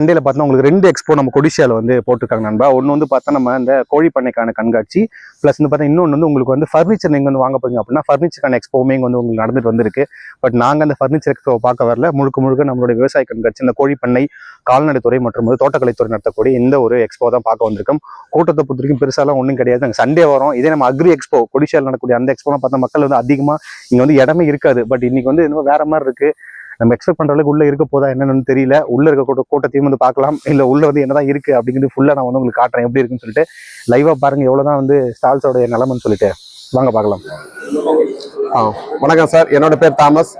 சண்டேல பார்த்தா உங்களுக்கு ரெண்டு எக்ஸ்போ நம்ம கொடிசியாவில் வந்து போட்டிருக்காங்க நண்பா. ஒன்று வந்து பார்த்தா நம்ம இந்த கோழி பண்ணைக்கான கண்காட்சி ப்ளஸ் வந்து பார்த்தா இன்னொன்று வந்து உங்களுக்கு வந்து ஃபர்னிச்சர் நீங்கள் வந்து வாங்க போறீங்க அப்படின்னா ஃபர்னிச்சருக்கான எக்ஸ்போவுமே இங்கே வந்து உங்களுக்கு நடந்துட்டு வந்திருக்கு. பட் நாங்கள் அந்த ஃபர்னிச்சர் எக்ஸ்போ பார்க்க வரல. முழுக்க முழுக்க நம்மளுடைய விவசாய கண்காட்சி இந்த கோழி பண்ணை கால்நடைத்துறை மற்றும் வந்து தோட்டக்கலைத்துறை நடத்தக்கூடிய இந்த ஒரு எக்ஸ்போ தான் பார்க்க வந்திருக்கோம். கூட்டத்தை பொறுத்த வரைக்கும் பெருசாலாம் ஒன்றும் கிடையாது. நாங்கள் சண்டே வரோம். இதே நம்ம அக்ரி எக்ஸ்போ கொடிஷியால நடக்கக்கூடிய அந்த எக்ஸ்போலாம் பார்த்தா மக்கள் வந்து அதிகமாக இங்கே வந்து இடமே இருக்காது. பட் இன்னைக்கு வந்து இன்னும் வேற மாதிரி இருக்குது நம்ம எக்ஸ்பெக்ட் பண்ற அளவுக்கு உள்ள இருக்க போதா என்னன்னு தெரியல. உள்ள இருக்க கூட்ட கூட்டத்தையும் வந்து பார்க்கலாம். இல்ல உள்ள வந்து என்னதான் இருக்கு அப்படிங்கிறது ஃபுல்லா நான் வந்து உங்களுக்கு காட்டுறேன். எப்படி இருக்குன்னு சொல்லிட்டு லைவா பாருங்க. எவ்வளவுதான் வந்து ஸ்டால்ஸோட நிலமன்னு சொல்லிட்டு. வாங்க பார்க்கலாம். ஆ வணக்கம் சார். என்னோட பேர் தாமஸ்.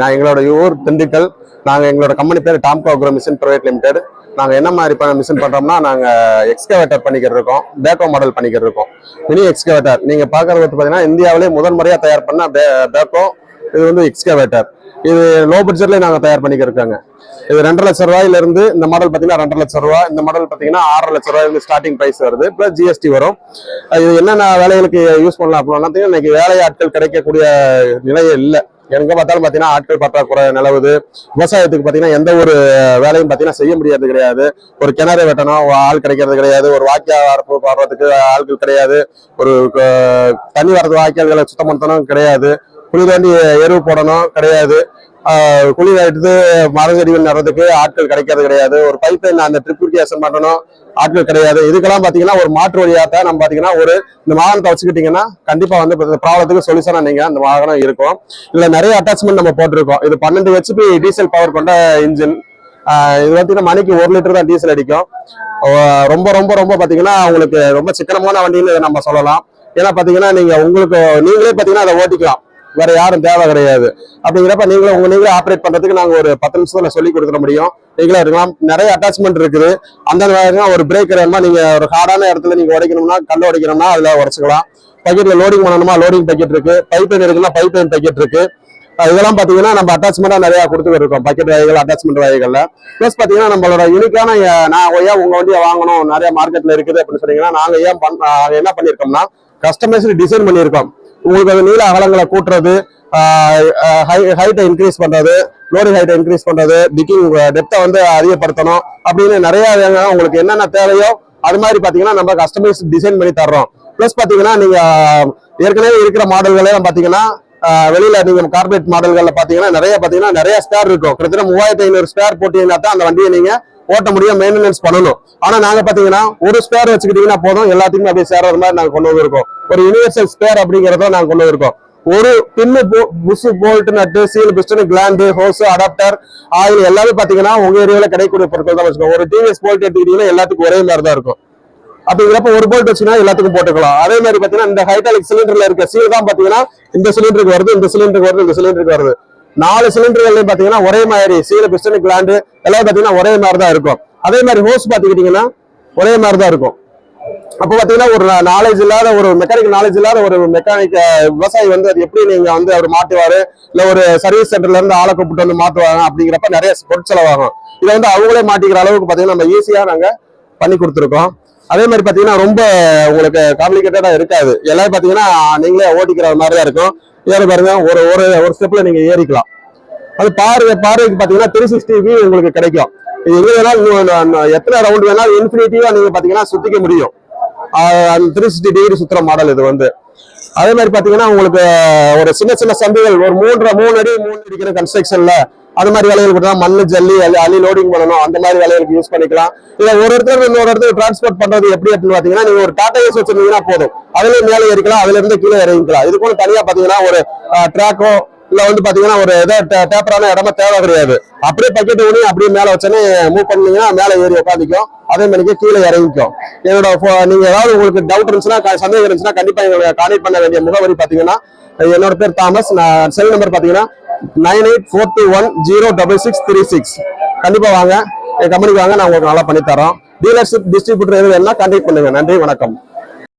நான் எங்களோட ஊர் திண்டுக்கல். நாங்கள் எங்களோட கம்பெனி பேர் Tamco agro machine private limited நாங்கள் என்ன மாதிரி பண்ண மிஷின் பண்ணுறோம்னா நாங்கள் எக்ஸ்கவேட்டர் பண்ணிக்கிட்டு இருக்கோம். பேக்கோ மாடல் பண்ணிக்கிட்டு இருக்கோம். மினி எக்ஸ்கவேட்டர் நீங்கள் பார்க்குறது பார்த்தீங்கன்னா இந்தியாவிலே முதல் முறையாக தயார் பண்ண பே பேக்கோ இது வந்து எக்ஸ்கவேட்டர் இது லோ பட்ஜெட்லேயே நாங்கள் தயார் பண்ணிக்கிறோங்க இது ரெண்டரை லட்ச ரூபாயிலிருந்து இந்த மாடல் பார்த்தீங்கன்னா ரெண்டரை லட்ச ரூபா இந்த மாடல் பார்த்தீங்கன்னா ஆறரை லட்ச ரூபாயிலிருந்து ஸ்டார்டிங் ப்ரைஸ் வருது ப்ளஸ் ஜிஎஸ்டி வரும். இது என்னென்ன வேலைகளுக்கு யூஸ் பண்ணலாம் அப்படின்னா பார்த்தீங்கன்னா இன்னைக்கு வேலை ஆட்கள் கிடைக்கக்கூடிய நிலையே இல்லை. எங்க பார்த்தாலும் பார்த்தீங்கன்னா ஆட்கள் பற்றாக்குறை நிலவுது. விவசாயத்துக்கு பார்த்தீங்கன்னா எந்த ஒரு வேலையும் பார்த்தீங்கன்னா செய்ய முடியாது கிடையாது. ஒரு கிணறு வெட்டணும் ஆள் கிடைக்கிறது கிடையாது. ஒரு வாக்கியா வரப்பு வர்றதுக்கு ஆட்கள் கிடையாது. ஒரு தண்ணி வரது வாய்க்கால்களை சுத்தம் பண்ணணும் கிடையாது. குளிராண்டி எருவு போடணும் கிடையாது. குளிர் குழி எடுத்து மரம் செடிகள் நடுறதுக்கு ஆட்கள் கிடைக்கிறது கிடையாது. ஒரு பைப் லைன் அந்த ட்ரிப்ளிகேஷன் பண்ணணும். ஆட்கள் கிடையாது. இதுக்கெல்லாம் பார்த்தீங்கன்னா ஒரு மாற்று வழியாக நம்ம பார்த்தீங்கன்னா ஒரு இந்த வாகனத்தை வச்சுக்கிட்டீங்கன்னா கண்டிப்பாக வந்து இந்த ப்ராப்ளத்துக்கு சொல்யூஷனாக நீங்கள் அந்த வாகனம் இருக்கும். இல்லை நிறைய அட்டாச்மெண்ட் நம்ம போட்டிருக்கோம். இது பன்னெண்டு ஹெச்பி டீசல் பவர் கொண்ட இன்ஜின் இது பார்த்தீங்கன்னா மணிக்கு ஒரு லிட்டர் தான் டீசல் அடிக்கும். ரொம்ப ரொம்ப ரொம்ப பார்த்தீங்கன்னா உங்களுக்கு ரொம்ப சிக்கனமான வண்டின்னு நம்ம சொல்லலாம். ஏன்னா பார்த்தீங்கன்னா நீங்கள் உங்களுக்கு நீங்களே பார்த்தீங்கன்னா அதை ஓட்டிக்கலாம். வேற யாரும் தேவை கிடையாது. அப்படிங்கிறப்ப நீங்களும் உங்க நீங்களே ஆப்ரேட் பண்றதுக்கு நாங்க ஒரு பத்து நிமிஷத்துல சொல்லி கொடுத்துட முடியும். நீங்களே இருக்கலாம். நிறைய அட்டாச்மெண்ட் இருக்குது. அந்த ஒரு பிரேக் வேணுமா நீங்க ஒரு ஹார்டான இடத்துல நீங்க உடைக்கணும்னா கல் உடைக்கணும்னா அதுல உடச்சுக்கலாம். பக்கெட்ல லோடிங் பண்ணணுமா? லோடிங் பக்கெட் இருக்கு. பைப் லைன் இருக்குன்னா பைப் லைன் பக்கெட் இருக்கு இதெல்லாம் பாத்தீங்கன்னா நம்ம அட்டாச்மெண்டா நிறைய கொடுத்துட்டு இருக்கோம் பக்கெட் வகைகள் அட்டாச்மெண்ட் வகைகள்ல. ப்ளஸ் பாத்தீங்கன்னா நம்மளோட யூனிக்கான நான் ஏன் உங்க வண்டியை வாங்கணும்? நிறைய மார்க்கெட்ல இருக்குது அப்படின்னு சொன்னீங்கன்னா நாங்க ஏன் பண்ண என்ன பண்ணிருக்கோம்னா கஸ்டமைஸ்டு டிசைன் பண்ணியிருக்கோம். உங்களுக்கு அந்த நீள அகலங்களை கூட்டுறது ஹைட்டை இன்க்ரீஸ் பண்றது லோடிங் ஹைட்டை இன்க்ரீஸ் பண்றது பிக்கிங் டெப்த்தை வந்து அதிகப்படுத்தணும் அப்படின்னு நிறைய உங்களுக்கு என்னென்ன தேவையோ அது மாதிரி பாத்தீங்கன்னா நம்ம கஸ்டமைஸ் டிசைன் பண்ணி தர்றோம். ப்ளஸ் பாத்தீங்கன்னா நீங்க ஏற்கனவே இருக்கிற மாடல்களையும் பாத்தீங்கன்னா வெளியில் வெளியில நீங்க கார்பரேட் மாடல்கள்ல பாத்தீங்கன்னா நிறைய பாத்தீங்கன்னா நிறைய ஸ்பேர் இருக்கும். கிட்டத்தட்ட மூவாயிரத்தி ஐநூறு ஸ்பேர் போட்டீங்கன்னா தான் அந்த வண்டியை நீங்க ஓட்ட முடியும் மெயின்டெனன்ஸ் பண்ணணும். ஆனா நாங்க பாத்தீங்கன்னா ஒரு ஸ்பேர் வச்சுக்கிட்டீங்கன்னா போதும். எல்லாத்தையுமே அப்படியே சேர்றது மாதிரி நாங்க கொண்டு வந்திருக்கோம். ஒரு யூனிவர்சல் ஸ்பேர் அப்படிங்கறத நாங்க கொண்டு வந்திருக்கோம். ஒரு pin bush bolt nut seal piston gland hose adapter oil எல்லாமே பாத்தீங்கன்னா உங்க ஏரியாவில் கிடைக்கக்கூடிய பொருட்கள் தான் வச்சுக்கோங்க. ஒரு டிவிஎஸ் போல்ட் எடுத்துக்கிட்டீங்கன்னா எல்லாத்துக்கும் ஒரே மாதிரி தான் இருக்கும். அப்படிங்கிறப்ப ஒரு போல்ட் வச்சுன்னா எல்லாத்துக்கும் போட்டுக்கலாம். அதே மாதிரி பாத்தீங்கன்னா இந்த ஹைட்ராலிக் சிலிண்டர்ல இருக்க சீல் தான் பாத்தீங்கன்னா இந்த சிலிண்டருக்கு வருது இந்த சிலிண்டருக்கு வருது இந்த சிலிண்டருக்கு வருது. நாலு சிலிண்டர்கள்லையும் பார்த்தீங்கன்னா ஒரே மாதிரி சீல பிஸ்டன் கிளாண்டு எல்லாம் பார்த்தீங்கன்னா ஒரே மாதிரி தான் இருக்கும். அதே மாதிரி ஹோஸ் பார்த்துக்கிட்டிங்கன்னா ஒரே மாதிரி தான் இருக்கும். அப்போ பார்த்தீங்கன்னா ஒரு நாலேஜ் இல்லாத ஒரு மெக்கானிக் நாலேஜ் இல்லாத ஒரு மெக்கானிக் விவசாயி வந்து அது எப்படி நீங்க வந்து அவர் மாட்டுவாரு இல்லை ஒரு சர்வீஸ் சென்டர்ல இருந்து ஆளை கூப்பிட்டு வந்து மாட்டுவாங்க அப்படிங்கிறப்ப நிறைய பொருட்செலவாகும் இதை வந்து அவங்களே மாட்டிக்கிற அளவுக்கு பார்த்தீங்கன்னா நம்ம ஈஸியாக நாங்கள் பண்ணி கொடுத்துருக்கோம். அதே மாதிரி பார்த்தீங்கன்னா ரொம்ப உங்களுக்கு காம்ப்ளிகேட்டடாக இருக்காது. எல்லாரும் பார்த்தீங்கன்னா நீங்களே ஓட்டிக்கிற மாதிரி தான் இருக்கும். ஏற பாருங்க ஒரு ஒரு ஒரு ஸ்டெப்ல நீங்க ஏறிக்கலாம். அது பார்வை பார்வைக்கு பாத்தீங்கன்னா த்ரீ சிக்ஸ்டி வியூ உங்களுக்கு கிடைக்கும். இது எங்க வேணாலும் எத்தனை ரவுண்ட் வேணாலும் இன்ஃபினிட்டிவா நீங்க பாத்தீங்கன்னா சுத்திக்க முடியும். அந்த த்ரீ சிக்ஸ்டி டிகிரி சுத்துற மாடல் இது வந்து. அதே மாதிரி பாத்தீங்கன்னா உங்களுக்கு ஒரு சின்ன சின்ன சந்தைகள் ஒரு மூன்றரை மூணு அடி மூணு அடிக்கிற கன்ஸ்ட்ரக்ஷன்ல அது மாதிரி வேலைகள் பண்ணலாம் மண்ணு ஜல்லி அள்ளி அள்ளி லோடிங் பண்ணணும். அந்த மாதிரி வேலைகளுக்கு யூஸ் பண்ணிக்கலாம். இதை ஒரு இடத்துல இன்னொரு இடத்துக்கு டிரான்ஸ்போர்ட் பண்றது எப்படி அப்படின்னு பாத்தீங்கன்னா நீங்க ஒரு டாடா ஏஸ் வச்சிருந்தீங்கன்னா போதும். அதுல மேலே ஏறிக்கலாம் அதுல இருந்து கீழே இறங்கிக்கலாம். இது கூட தனியா பாத்தீங்கன்னா ஒரு ட்ராக்கோ இல்ல வந்து பாத்தீங்கன்னா ஒரு ஏதோ டேப்பரான இடமா தேவை கிடையாது. அப்படியே பக்கெட் ஊனி அப்படியே மேல வச்சோன்னே மூவ் பண்ணீங்கன்னா மேல ஏறி உட்காந்துக்கும் அதே மாதிரி கீழே இறங்கிக்கும். என்னோட நீங்க ஏதாவது உங்களுக்கு டவுட் இருந்துச்சுன்னா சந்தேகம் இருந்துச்சுன்னா கண்டிப்பா எங்களுக்கு கான்டெக்ட் பண்ண வேண்டிய முகவரி பாத்தீங்கன்னா என்னோட பேர் தாமஸ். நான் செல் நம்பர் பாத்தீங்கன்னா nine eight four two one zero double six three six. கண்டிப்பா வாங்க. என் கம்பெனிக்கு வாங்க. நான் உங்களுக்கு நல்லா பண்ணி தரோம் டீலர்ஷிப் டிஸ்ட்ரிபியூட்டர் எது வேணா கான்டெக்ட் பண்ணுங்க. நன்றி வணக்கம்.